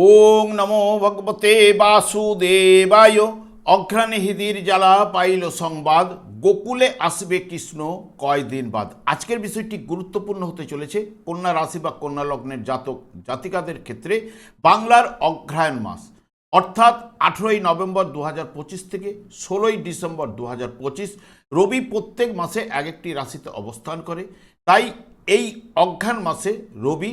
ওং নমো ভগবতে বাসুদেবায়। অঘ্রাণে হিদির জ্বালা পাইল সংবাদ। গোকুলে আসবে কৃষ্ণ কয়দিন বাদ। আজকের বিষয়টি গুরুত্বপূর্ণ হতে চলেছে। কন্যা রাশি বা কন্যা লগ্নের জাতক, জাতিকাদের ক্ষেত্রে বাংলার অগ্রহায়ণ মাস। অর্থাৎ আঠেরোই নভেম্বর দু হাজার পঁচিশ থেকে ষোলোই ডিসেম্বর দু হাজার পঁচিশ, রবি প্রত্যেক মাসে এক একটি রাশিতে অবস্থান করে। তাই এই অঘ্রাণ মাসে রবি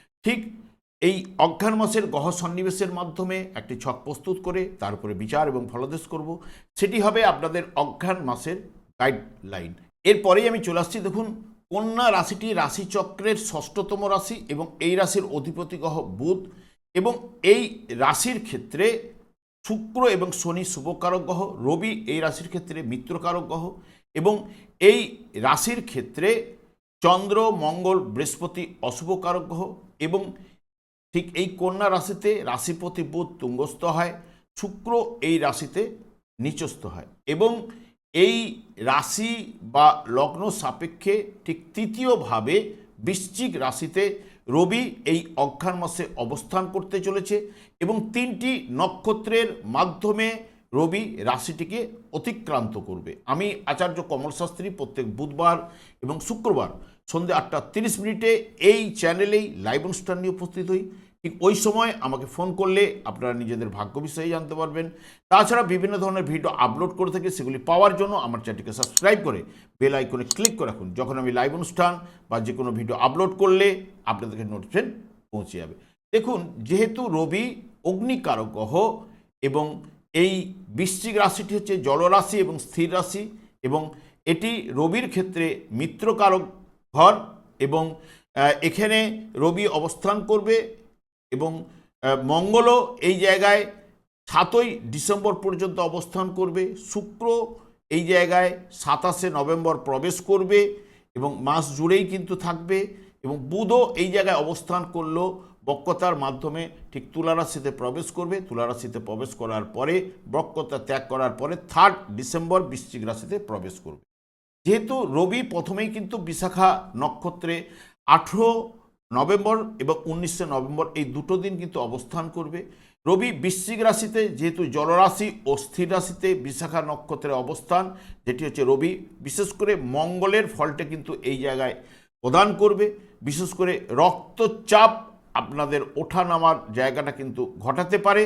ঠিক এই অজ্ঞান মাসের গহ সন্নিবেশের মাধ্যমে একটি ছক প্রস্তুত করে তার উপরে বিচার এবং ফলদেশ করব। সেটি হবে আপনাদের অজ্ঞান মাসের গাইডলাইন এরপরেই আমি চলে আসছি, দেখুন, কন্যা রাশিটি রাশিচক্রের ষষ্ঠতম রাশি এবং এই রাশির অধিপতি গ্রহ বুধ এবং এই রাশির ক্ষেত্রে শুক্র এবং শনি শুভকারক গ্রহ, রবি এই রাশির ক্ষেত্রে মিত্রকারক গ্রহ এবং এই রাশির ক্ষেত্রে চন্দ্র, মঙ্গল, বৃহস্পতি অশুভকারক গ্রহ এবং ঠিক এই কন্যা রাশিতে রাশিপতি বুধ তুঙ্গস্থ হয়, শুক্র এই রাশিতে নিচস্থ হয় এবং এই রাশি বা লগ্ন সাপেক্ষে ঠিক তৃতীয়ভাবে বৃশ্চিক রাশিতে রবি এই অজ্ঞান মাসে অবস্থান করতে চলেছে এবং তিনটি নক্ষত্রের মাধ্যমে রবি রাশিটিকে অতিক্রান্ত করবে। আমি আচার্য কমল শাস্ত্রী প্রত্যেক বুধবার এবং শুক্রবার সন্ধ্যে আটটা তিরিশ মিনিটে এই চ্যানেলেই লাইভ অনুষ্ঠান নিয়ে উপস্থিত হই। ঠিক ওই সময় আমাকে ফোন করলে আপনারা নিজেদের ভাগ্য বিষয়ে জানতে পারবেন। তাছাড়া বিভিন্ন ধরনের ভিডিও আপলোড করে থাকি, সেগুলি পাওয়ার জন্য আমার চ্যানেলটিকে সাবস্ক্রাইব করে বেল আইকনে ক্লিক করে রাখুন। যখন আমি লাইভ অনুষ্ঠান বা যে কোনো ভিডিও আপলোড করলে আপনাদেরকে নোটিফিকেশন পৌঁছে যাবে। দেখুন, যেহেতু রবি অগ্নিকারক গ্রহ এবং এই বৃশ্চিক রাশিটি হচ্ছে জলরাশি এবং স্থির রাশি এবং এটি রবির ক্ষেত্রে মিত্রকারক ঘর এবং এখানে রবি অবস্থান করবে এবং মঙ্গলও এই জায়গায় সাতই ডিসেম্বর পর্যন্ত অবস্থান করবে, শুক্র এই জায়গায় সাতাশে নভেম্বর প্রবেশ করবে এবং মাস জুড়েই কিন্তু থাকবে এবং বুধও এই জায়গায় অবস্থান করল বক্রতার মাধ্যমে ঠিক তুলারাশিতে প্রবেশ করবে। তুলারাশিতে প্রবেশ করার পরে, বক্রতা ত্যাগ করার পরে থার্ড ডিসেম্বর বৃশ্চিক রাশিতে প্রবেশ করবে। যেহেতু রবি প্রথমেই কিন্তু বিশাখা নক্ষত্রে আঠেরো নভেম্বর এবং উনিশে নভেম্বর এই দুটো দিন কিন্তু অবস্থান করবে। রবি বৃশ্চিক রাশিতে যেহেতু জলরাশি ও স্থির রাশিতে বিশাখা নক্ষত্রের অবস্থান, যেটি হচ্ছে রবি, বিশেষ করে মঙ্গলের ফলটা কিন্তু এই জায়গায় প্রদান করবে। বিশেষ করে রক্তচাপ আপনাদের ওঠা নামার জায়গাটা কিন্তু ঘটাতে পারে।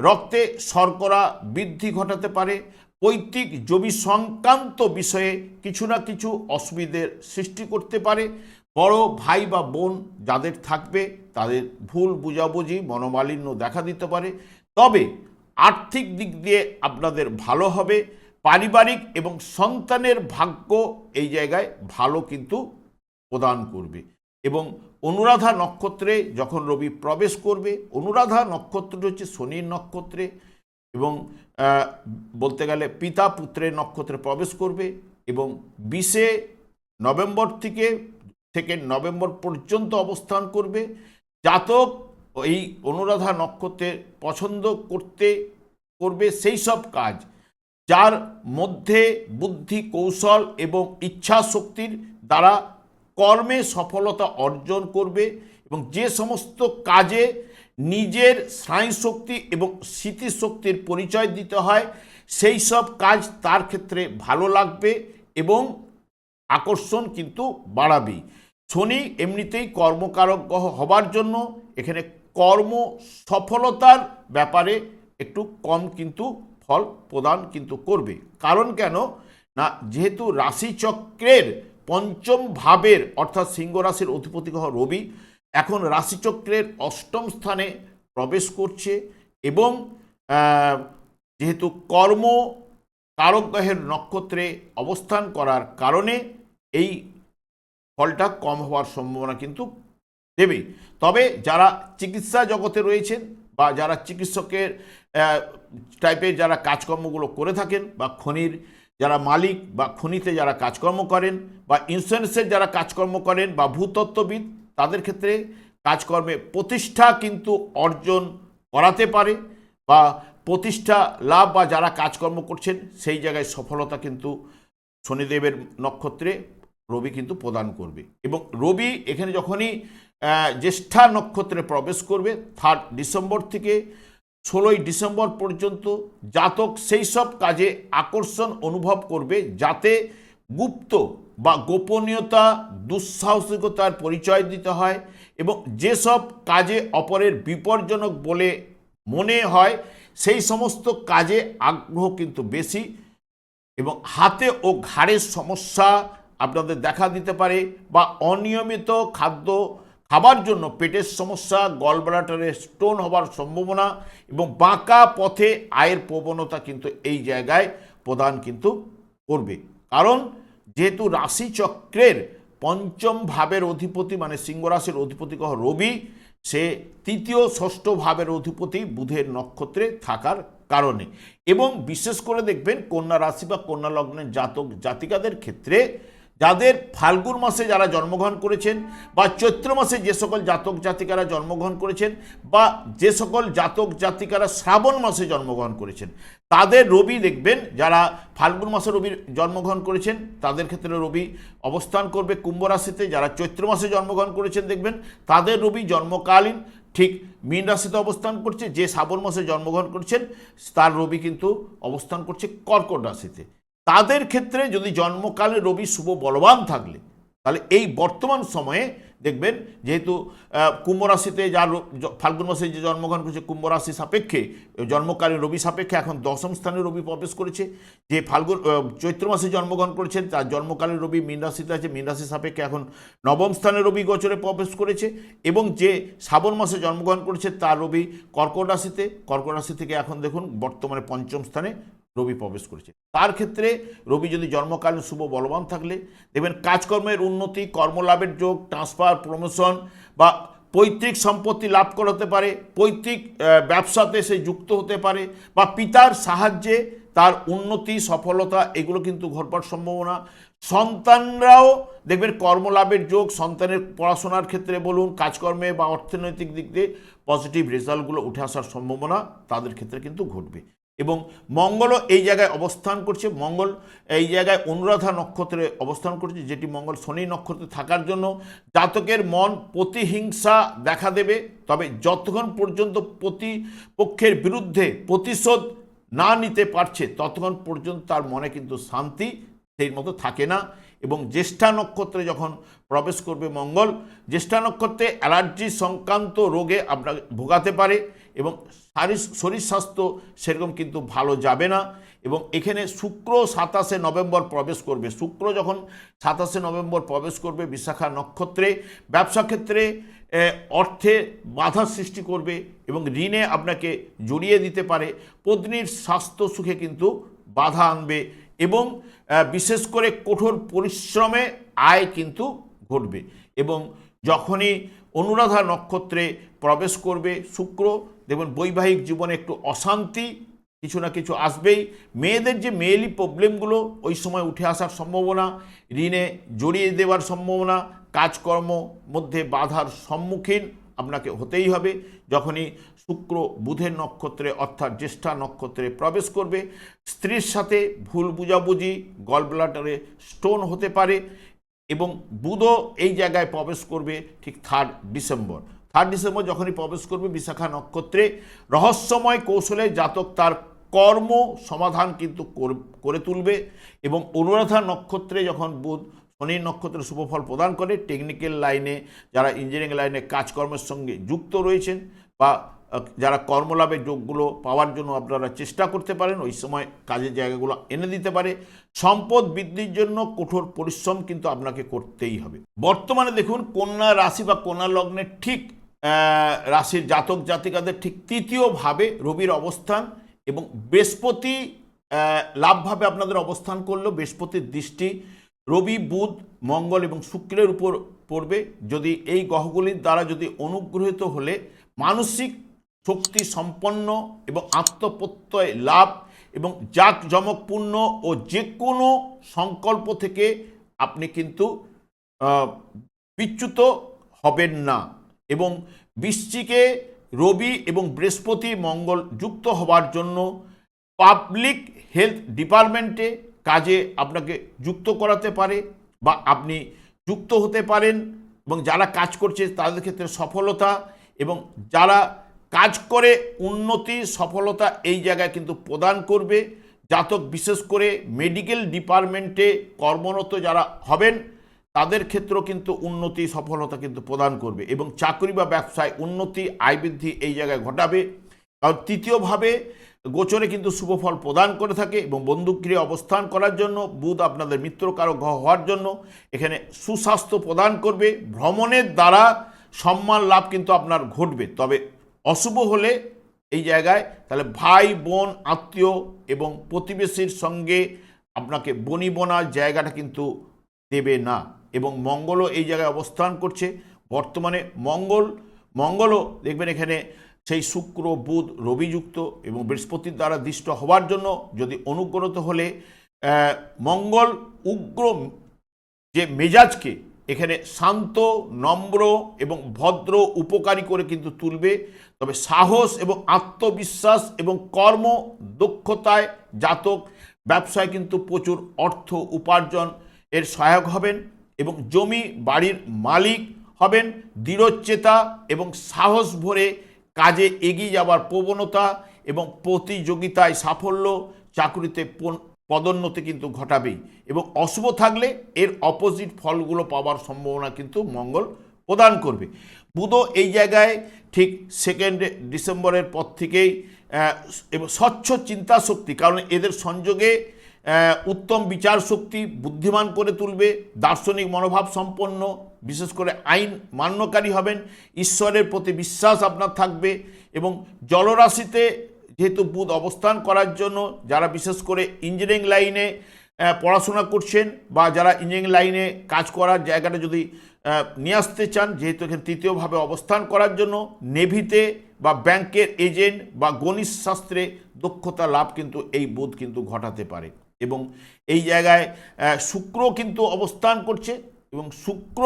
রক্তে শর্করা বৃদ্ধি ঘটাতে পারে। পৈতৃক জমি সংক্রান্ত বিষয়ে কিছু না কিছু অসুবিধের সৃষ্টি করতে পারে। বড় ভাই বা বোন যাদের থাকবে, তাদের ভুল বুঝাবুঝি মনোমালিন্য দেখা দিতে পারে। তবে আর্থিক দিক দিয়ে আপনাদের ভালো হবে। পারিবারিক এবং সন্তানের ভাগ্য এই জায়গায় ভালো কিন্তু প্রদান করবে। এবং অনুরাধা নক্ষত্রে যখন রবি প্রবেশ করবে, অনুরাধা নক্ষত্রটি হচ্ছে শনির নক্ষত্রে। এবং বলতে গেলে পিতা পুত্রের নক্ষত্রে প্রবেশ করবে এবং বিশে নভেম্বর থেকে থেকে নভেম্বর পর্যন্ত অবস্থান করবে। জাতক এই অনুরাধা নক্ষত্রের পছন্দ করতে, করবে সেই সব কাজ যার মধ্যে বুদ্ধি, কৌশল এবং ইচ্ছা শক্তির দ্বারা কর্মে সফলতা অর্জন করবে এবং যে সমস্ত কাজে নিজের স্নায়ুশক্তি এবং স্মৃতিশক্তির পরিচয় দিতে হয়। সেই সব কাজ তার ক্ষেত্রে ভালো লাগবে এবং আকর্ষণ কিন্তু বাড়াবেই শনি এমনিতেই কর্মকারক হবার জন্য এখানে কর্ম সফলতার ব্যাপারে একটু কম কিন্তু ফল প্রদান কিন্তু করবে। কারণ কেন? না, যেহেতু রাশিচক্রের পঞ্চম ভাবের অর্থাৎ সিংহ রাশির অধিপতি গ্রহ রবি এখন রাশিচক্রের অষ্টম স্থানে প্রবেশ করছে এবং যেহেতু কর্ম কারক গ্রহের নক্ষত্রে অবস্থান করার কারণে এই ফলটা কম হওয়ার সম্ভাবনা কিন্তু দেবে তবে যারা চিকিৎসা জগতে রয়েছেন বা যারা চিকিৎসকের টাইপের যারা কাজকর্মগুলো করে থাকেন বা খনির যারা মালিক বা খনিতে যারা কাজকর্ম করেন বা ইন্স্যুরেন্সের যারা কাজকর্ম করেন বা ভূতত্ত্ববিদ তাদের ক্ষেত্রে কাজকর্মে প্রতিষ্ঠা কিন্তু অর্জন করাতে পারে বা প্রতিষ্ঠা লাভ বা যারা কাজকর্ম করছেন সেই জায়গায় সফলতা কিন্তু শনিদেবের নক্ষত্রে রবি কিন্তু প্রদান করবে এবং রবি এখানে যখনই জ্যেষ্ঠা নক্ষত্রে প্রবেশ করবে থার্ড ডিসেম্বর থেকে ষোলোই ডিসেম্বর পর্যন্ত জাতক সেই সব কাজে আকর্ষণ অনুভব করবে যাতে গুপ্ত বা গোপনীয়তা, দুঃসাহসিকতার পরিচয় দিতে হয় এবং যেসব কাজে অপরের বিপজ্জনক বলে মনে হয়, সেই সমস্ত কাজে আগ্রহ কিন্তু বেশি এবং হাতে ও ঘাড়ের সমস্যা আপনাদের দেখা দিতে পারে বা অনিয়মিত খাদ্য খাবার জন্য পেটের সমস্যা, গলব্লাডারে স্টোন হবার সম্ভাবনা এবং বাঁকা পথে আয়ের প্রবণতা কিন্তু এই জায়গায় প্রদান কিন্তু করবে। কারণ যেহেতু রাশিচক্রের পঞ্চম ভাবের অধিপতি মানে সিংহ রাশির অধিপতি কহ রবি, সে তৃতীয় ষষ্ঠ ভাবের অধিপতি বুধের নক্ষত্রে থাকার কারণে। এবং বিশেষ করে দেখবেন কন্যা রাশি বা কন্যা লগ্নের জাতক জাতিকাদের ক্ষেত্রে যাদের ফাল্গুন মাসে যারা জন্মগ্রহণ করেছেন বা চৈত্র মাসে যে সকল জাতক জাতিকারা জন্মগ্রহণ করেছেন বা যে সকল জাতক জাতিকারা শ্রাবণ মাসে জন্মগ্রহণ করেছেন, তাদের রবি দেখবেন, যারা ফাল্গুন মাসে রবি জন্মগ্রহণ করেছেন, তাদের ক্ষেত্রে রবি অবস্থান করবে কুম্ভ রাশিতে। যারা চৈত্র মাসে জন্মগ্রহণ করেছেন দেখবেন, তাদের রবি জন্মকালীন, ঠিক মীন রাশিতে অবস্থান করছে। যে শ্রাবণ মাসে জন্মগ্রহণ করছেন, তার রবি কিন্তু অবস্থান করছে কর্কট রাশিতে। তাদের ক্ষেত্রে যদি জন্মকালে রবি শুভ বলবান থাকলে, তাহলে এই বর্তমান সময়ে দেখবেন যেহেতু কুম্ভ রাশিতে যার ফাল্গুন মাসে যে জন্মগ্রহণ করেছে কুম্ভ রাশি সাপেক্ষে জন্মকালীন রবি সাপেক্ষে এখন দশম স্থানে রবি প্রবেশ করেছে। যে ফাল্গুন চৈত্র মাসে জন্মগ্রহণ করেছেন, তার জন্মকালীন রবি মীন রাশিতে আছে, মীন রাশি সাপেক্ষে এখন নবম স্থানে রবি গোচরে প্রবেশ করেছে এবং যে শ্রাবণ মাসে জন্মগ্রহণ করেছে, তার রবি কর্কট রাশিতে। কর্কট রাশি থেকে এখন দেখুন বর্তমানে পঞ্চম স্থানে রবি প্রবেশ করেছে। তার ক্ষেত্রে রবি যদি জন্মকালীন শুভ বলবান থাকলে, দেখবেন কাজকর্মের উন্নতি, কর্মলাভের যোগ ট্রান্সফার প্রমোশন বা পৈতৃক সম্পত্তি লাভ করাতে পারে, পৈতৃক ব্যবসাতে সে যুক্ত হতে পারে বা পিতার সাহায্যে তার উন্নতি, সফলতা, এগুলো কিন্তু ঘটবার সম্ভাবনা। সন্তানরাও দেখবেন কর্মলাভের যোগ, সন্তানের পড়াশোনার ক্ষেত্রে বলুন, কাজকর্মে বা অর্থনৈতিক দিক দিয়ে পজিটিভ রেজাল্টগুলো উঠে আসার সম্ভাবনা তাদের ক্ষেত্রে কিন্তু ঘটবে। এবং মঙ্গলও এই জায়গায় অবস্থান করছে। মঙ্গল এই জায়গায় অনুরাধা নক্ষত্রে অবস্থান করছে, যেটি মঙ্গল শনি নক্ষত্রে থাকার জন্য। জাতকের মন প্রতিহিংসা দেখা দেবে, তবে যতক্ষণ পর্যন্ত প্রতিপক্ষের বিরুদ্ধে প্রতিশোধ না নিতে পারছে, ততক্ষণ পর্যন্ত তার মনে কিন্তু শান্তি সেই মতো থাকে না। এবং জ্যেষ্ঠা নক্ষত্রে যখন প্রবেশ করবে মঙ্গল, জ্যেষ্ঠা নক্ষত্রে অ্যালার্জি সংক্রান্ত রোগে আপনাকে ভোগাতে পারে। এবং শারীর শরীর স্বাস্থ্য সেরকম কিন্তু ভালো যাবে না। এবং এখানে শুক্র সাতাশে নভেম্বর প্রবেশ করবে। শুক্র যখন সাতাশে নভেম্বর প্রবেশ করবে বিশাখা নক্ষত্রে, ব্যবসা ক্ষেত্রে অর্থে বাধা সৃষ্টি করবে এবং ঋণে আপনাকে জড়িয়ে দিতে পারে। পত্নীর স্বাস্থ্য সুখে কিন্তু বাধা আনবে এবং বিশেষ করে কঠোর পরিশ্রমে আয় কিন্তু ঘটবে। এবং যখনই অনুরাধা নক্ষত্রে প্রবেশ করবে, শুক্র দেখবেন বৈবাহিক জীবনে একটু অশান্তি কিছু না কিছু আসবেই। মেয়েদের যে মেয়েলি প্রবলেমগুলো ওই সময় উঠে আসার সম্ভাবনা, ঋণে জড়িয়ে দেওয়ার সম্ভাবনা, কাজকর্ম মধ্যে বাধার সম্মুখীন আপনাকে হতেই হবে। যখনই শুক্র বুধের নক্ষত্রে অর্থাৎ জ্যেষ্ঠা নক্ষত্রে প্রবেশ করবে, স্ত্রীর সাথে ভুল বুঝাবুঝি, গলব্লাডারে স্টোন হতে পারে এবং বুধও এই জায়গায় প্রবেশ করবে ঠিক থার্ড ডিসেম্বর থার্ড ডিসেম্বর যখনই প্রবেশ করবে বিশাখা নক্ষত্রে, রহস্যময় কৌশলে জাতক তার কর্ম সমাধান কিন্তু কর- তুলবে এবং অনুরাধা নক্ষত্রে যখন বুধ শনির নক্ষত্রে শুভফল প্রদান করে টেকনিক্যাল লাইনে যারা ইঞ্জিনিয়ারিং লাইনে কাজকর্মের সঙ্গে যুক্ত রয়েছেন বা যারা কর্মলাভের যোগগুলো পাওয়ার জন্য আপনারা চেষ্টা করতে পারেন, ওই সময় কাজের জায়গাগুলো এনে দিতে পারে। সম্পদ বৃদ্ধির জন্য কঠোর পরিশ্রম কিন্তু আপনাকে করতেই হবে। বর্তমানে দেখুন, কন্যা রাশি বা কন্যা লগ্নের ঠিক রাশির জাতক জাতিকাদের ঠিক তৃতীয়ভাবে রবির অবস্থান এবং বৃহস্পতি লাভভাবে আপনাদের অবস্থান করল, বৃহস্পতির দৃষ্টি। রবি, বুধ, মঙ্গল এবং শুক্রের উপর পড়বে। যদি এই গ্রহগুলির দ্বারা যদি অনুগ্রহিত হলে মানসিক শক্তি সম্পন্ন এবং আত্মপ্রত্যয় লাভ এবং জাঁকজমকপূর্ণ ও যে কোনো সংকল্প থেকে আপনি কিন্তু বিচ্যুত হবেন না। এবং বৃশ্চিকে রবি এবং বৃহস্পতি মঙ্গল যুক্ত হওয়ার জন্য পাবলিক হেলথ ডিপার্টমেন্টে কাজে আপনাকে যুক্ত করাতে পারে বা আপনি যুক্ত হতে পারেন এবং যারা কাজ করছে তাদের ক্ষেত্রে সফলতা এবং যারা কাজ করে উন্নতি, সফলতা এই জায়গায় কিন্তু প্রদান করবে। জাতক বিশেষ করে মেডিকেল ডিপার্টমেন্টে কর্মরত যারা হবেন তাদের ক্ষেত্রেও কিন্তু উন্নতি, সফলতা কিন্তু প্রদান করবে এবং চাকরি বা ব্যবসায় উন্নতি, আয় বৃদ্ধি এই জায়গায় ঘটাবে। কারণ তৃতীয়ভাবে গোচরে কিন্তু শুভফল প্রদান করে থাকে এবং বন্দুকগৃহে অবস্থান করার জন্য, বুধ আপনাদের মিত্রকারক হওয়ার জন্য এখানে সুস্বাস্থ্য প্রদান করবে। ভ্রমণের দ্বারা সম্মান লাভ কিন্তু আপনার ঘটবে। তবে অশুভ হলে এই জায়গায় তাহলে ভাই, বোন, আত্মীয় এবং প্রতিবেশীর সঙ্গে আপনাকে বনিবনার জায়গাটা কিন্তু দেবে না। এবং মঙ্গলও এই জায়গায় অবস্থান করছে। বর্তমানে মঙ্গল, মঙ্গলও দেখবেন এখানে সেই শুক্র, বুধ রবিযুক্ত এবং বৃহস্পতির দ্বারা দৃষ্ট হওয়ার জন্য যদি অনুগ্রত হলে মঙ্গল উগ্র যে মেজাজকে এখানে শান্ত, নম্র এবং ভদ্র উপকারী করে কিন্তু তুলবে। তবে সাহস এবং আত্মবিশ্বাস এবং কর্ম দক্ষতায় জাতক ব্যবসায় কিন্তু প্রচুর অর্থ উপার্জন এর সহায়ক হবেন। এবং জমি বাড়ির মালিক হবেন, দৃঢ়চেতা এবং সাহস ভরে কাজে এগিয়ে যাওয়ার প্রবণতা এবং প্রতিযোগিতায় সাফল্য চাকরিতে পদোন্নতি কিন্তু ঘটাবেই এবং অশুভ থাকলে এর অপোজিট ফলগুলো পাওয়ার সম্ভাবনা কিন্তু মঙ্গল প্রদান করবে। বুধও এই জায়গায় ঠিক সেকেন্ড ডিসেম্বরের পর থেকেই এবং স্বচ্ছ চিন্তা শক্তি কারণ এদের সংযোগে উত্তম বিচার শক্তি বুদ্ধিমান করে তুলবে, দার্শনিক মনোভাব সম্পন্ন, বিশেষ করে আইন মান্যকারী হবেন, ঈশ্বরের প্রতি বিশ্বাস আপনার থাকবে এবং জলরাশিতে যেহেতু বুধ অবস্থান করার জন্য যারা বিশেষ করে ইঞ্জিনিয়ারিং লাইনে পড়াশোনা করছেন বা যারা ইঞ্জিনিয়ারিং লাইনে কাজ করার জায়গাটা যদি নিয়ে আসতে চান, যেহেতু এখানে তৃতীয়ভাবে অবস্থান করার জন্য নেভিতে বা ব্যাংকের এজেন্ট বা গণিত শাস্ত্রে দক্ষতা লাভ কিন্তু এই বুধ কিন্তু ঘটাতে পারে। এবং এই জায়গায় শুক্র কিন্তু অবস্থান করছে এবং শুক্র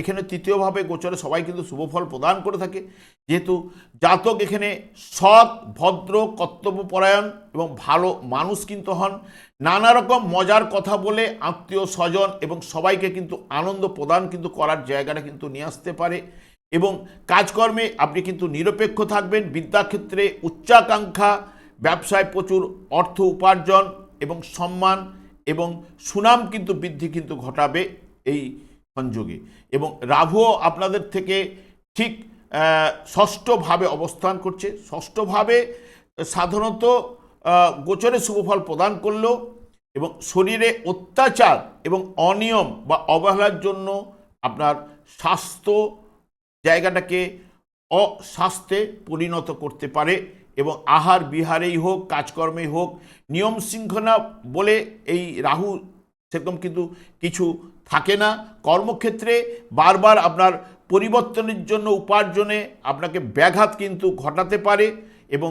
এখানে তৃতীয়ভাবে গোচরে সবাই কিন্তু শুভফল প্রদান করে থাকে। যেহেতু জাতক এখানে সৎ, ভদ্র, কর্তব্যপরায়ণ এবং ভালো মানুষ কিন্তু হন। নানা রকম মজার কথা বলে আত্মীয় স্বজন এবং সবাইকে কিন্তু আনন্দ প্রদান কিন্তু করার জায়গাটা কিন্তু নিয়ে আসতে পারে এবং কাজকর্মে আপনি কিন্তু নিরপেক্ষ থাকবেন। বিদ্যাক্ষেত্রে উচ্চাকাঙ্ক্ষা, ব্যবসায় প্রচুর অর্থ উপার্জন এবং সম্মান এবং সুনাম কিন্তু বৃদ্ধি কিন্তু ঘটাবে এই সংযোগে। এবং রাহুও আপনাদের থেকে ঠিক ষষ্ঠভাবে অবস্থান করছে। ষষ্ঠভাবে সাধারণত গোচরে শুভফল প্রদান করলেও এবং শরীরে অত্যাচার এবং অনিয়ম বা অবহেলার জন্য আপনার স্বাস্থ্য জায়গাটাকে অস্বাস্থ্যে পরিণত করতে পারে। এবং আহার বিহারেই হোক, কাজকর্মেই হোক, নিয়ম শৃঙ্খলা বলে এই রাহু সেরকম কিন্তু কিছু থাকে না। কর্মক্ষেত্রে বারবার আপনার পরিবর্তনের জন্য উপার্জনে আপনাকে ব্যাঘাত কিন্তু ঘটাতে পারে এবং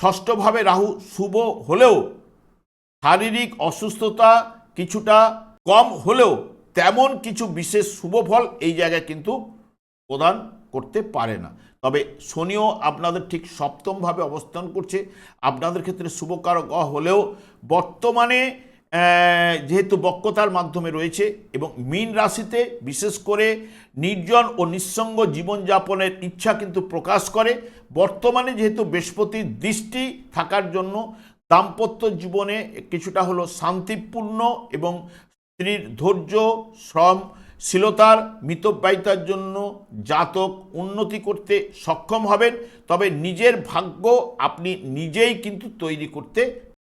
ষষ্ঠভাবে রাহু শুভ হলেও শারীরিক অসুস্থতা কিছুটা কম হলেও তেমন কিছু বিশেষ শুভ ফল এই জায়গায় কিন্তু প্রদান করতে পারে না। তবে শনিও আপনাদের ঠিক সপ্তমভাবে অবস্থান করছে। আপনাদের ক্ষেত্রে শুভকারক হলেও বর্তমানে যেহেতু বক্রতার মাধ্যমে রয়েছে এবং মীন রাশিতে বিশেষ করে নির্জন ও নিঃসঙ্গ জীবনযাপনের ইচ্ছা কিন্তু প্রকাশ করে। বর্তমানে যেহেতু বৃহস্পতির দৃষ্টি থাকার জন্য দাম্পত্য জীবনে কিছুটা হলো শান্তিপূর্ণ এবং স্ত্রীর ধৈর্য, শ্রম শীলতার মিতব্যয়িতার জন্য জাতক উন্নতি করতে সক্ষম হবেন, তবে নিজের ভাগ্য আপনি নিজেই কিন্তু তৈরি করতে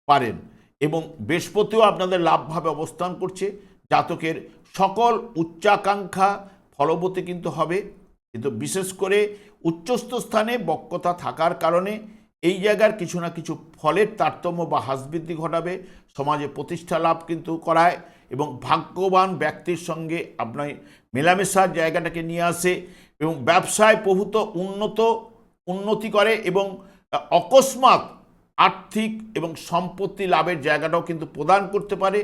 পারেন এবং বৃহস্পতিও আপনাদের লাভভাবে অবস্থান করছে। জাতকের সকল উচ্চাকাঙ্ক্ষা ফলবতী কিন্তু হবে। কিন্তু বিশেষ করে উচ্চস্থ স্থানে বক্রতা থাকার কারণে এই জায়গার কিছু না কিছু ফলের তারতম্য বা হ্রাসবৃদ্ধি ঘটাবে। সমাজে প্রতিষ্ঠা লাভ কিন্তু করায়। এবং ভাগ্যবান ব্যক্তির সঙ্গে আপনার মেলামেশার জায়গাটাকে নিয়ে আসে এবং ব্যবসায় প্রভূত উন্নত, উন্নতি করে এবং অকস্মাৎ আর্থিক এবং সম্পত্তি লাভের জায়গাটাও কিন্তু প্রদান করতে পারে।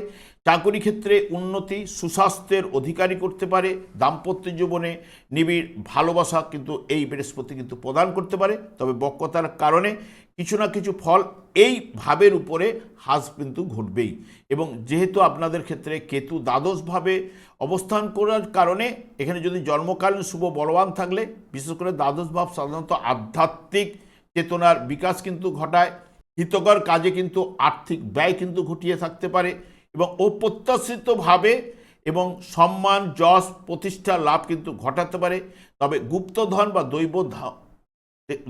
চাকরি ক্ষেত্রে উন্নতি, সুস্বাস্থ্যের অধিকারী করতে পারে। দাম্পত্য জীবনে নিবিড় ভালোবাসা কিন্তু এই বৃহস্পতি কিন্তু প্রদান করতে পারে। তবে বক্রতার কারণে কিছু না কিছু ফল এই ভাবের উপরে হ্রাস কিন্তু ঘটবেই। এবং যেহেতু আপনাদের ক্ষেত্রে কেতু দ্বাদশভাবে অবস্থান করার কারণে এখানে যদি জন্মকালীন শুভ বলবান থাকলে, বিশেষ করে দ্বাদশ ভাব সাধারণত আধ্যাত্মিক চেতনার বিকাশ কিন্তু ঘটায়। হিতকর কাজে কিন্তু আর্থিক ব্যয় কিন্তু ঘটিয়ে থাকতে পারে এবং অপ্রত্যাশিতভাবে এবং সম্মান, যশ, প্রতিষ্ঠা, লাভ কিন্তু ঘটাতে পারে। তবে গুপ্তধন বা দৈব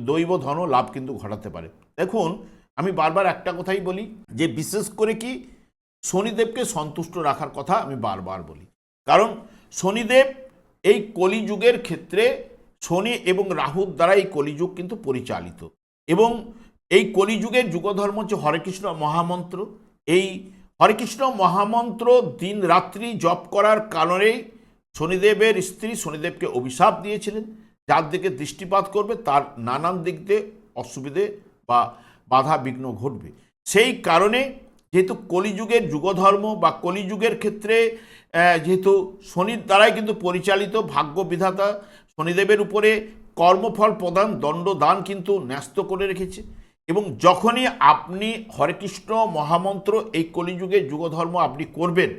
দৈব ধনও লাভ কিন্তু ঘটাতে পারে। দেখুন, আমি বারবার একটা কথাই বলি যে বিশেষ করে কি শনিদেবকে সন্তুষ্ট রাখার কথা আমি বারবার বলি। কারণ শনিদেব এই কলিযুগের ক্ষেত্রে শনি এবং রাহুর দ্বারা এই কলিযুগ কিন্তু পরিচালিত এবং এই কলিযুগের যুগধর্ম হচ্ছে হরেকৃষ্ণ মহামন্ত্র। এই হরেকৃষ্ণ মহামন্ত্র দিন রাত্রি জপ করার কারণেই শনিদেবের স্ত্রী শনিদেবকে অভিশাপ দিয়েছিলেন। যার দিকে দৃষ্টিপাত করবে, তার নানান দিক দিয়ে অসুবিধে বা বাধা বিঘ্ন ঘটবে। সেই কারণে যেহেতু কলিযুগের যুগধর্ম বা কলিযুগের ক্ষেত্রে যেহেতু শনির দ্বারাই কিন্তু পরিচালিত ভাগ্য বিধাতা, শনিদেবের উপরে কর্মফল প্রদান, দণ্ডদান কিন্তু ন্যস্ত করে রেখেছে। এবং যখনই আপনি হরেকৃষ্ণ মহামন্ত্র এই কলিযুগের যুগধর্ম আপনি করবেন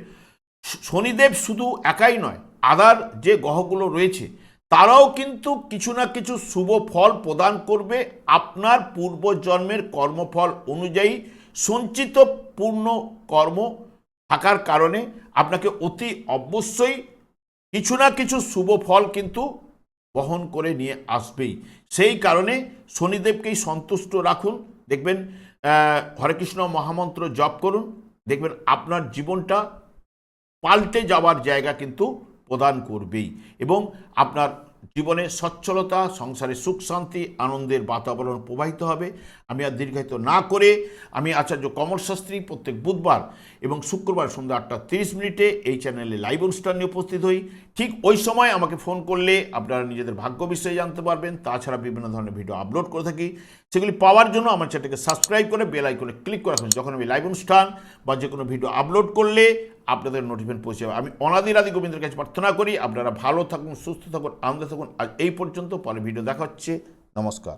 শনিদেব শুধু একাই নয়, আদার যে গ্রহগুলো রয়েছে, তারাও কিন্তু কিছু না কিছু শুভ ফল প্রদান করবে আপনার পূর্বজন্মের কর্মফল অনুযায়ী সঞ্চিত পূর্ণ কর্ম থাকার কারণে আপনাকে অতি অবশ্যই কিছু না কিছু শুভ ফল কিন্তু বহন করে নিয়ে আসবেই। সেই কারণে শনিদেবকেই সন্তুষ্ট রাখুন। দেখবেন হরেকৃষ্ণ মহামন্ত্র জপ করুন। দেখবেন, আপনার জীবনটা পাল্টে যাওয়ার জায়গা কিন্তু প্রদান করবেই এবং আপনার জীবনে সচ্ছলতা, সংসারে সুখ, শান্তি, আনন্দের বাতাবরণ প্রবাহিত হবে। আমি আর দীর্ঘায়িত না করে আমি আচার্য কমল শাস্ত্রী প্রত্যেক বুধবার এবং শুক্রবার সন্ধ্যা আটটা তিরিশ মিনিটে এই চ্যানেলে লাইভ অনুষ্ঠান নিয়ে উপস্থিত হই। ঠিক ওই সময় আমাকে ফোন করলে আপনারা নিজেদের ভাগ্য বিষয়ে জানতে পারবেন। তাছাড়া বিভিন্ন ধরনের ভিডিও আপলোড করে থাকি। সেগুলি পাওয়ার জন্য আমার চ্যানেলকে সাবস্ক্রাইব করে বেল আইকনে ক্লিক করে রাখুন। যখন আমি লাইভ অনুষ্ঠান বা যে কোনো ভিডিও আপলোড করলে আপনাদের নোটিফিকেশন পৌঁছে যাবে। আমি অনাদির আদি গোবিন্দের কাছে প্রার্থনা করি, আপনারা ভালো থাকুন, সুস্থ থাকুন, আনন্দে থাকুন। আজ এই পর্যন্ত পরে ভিডিও দেখা হচ্ছে। নমস্কার।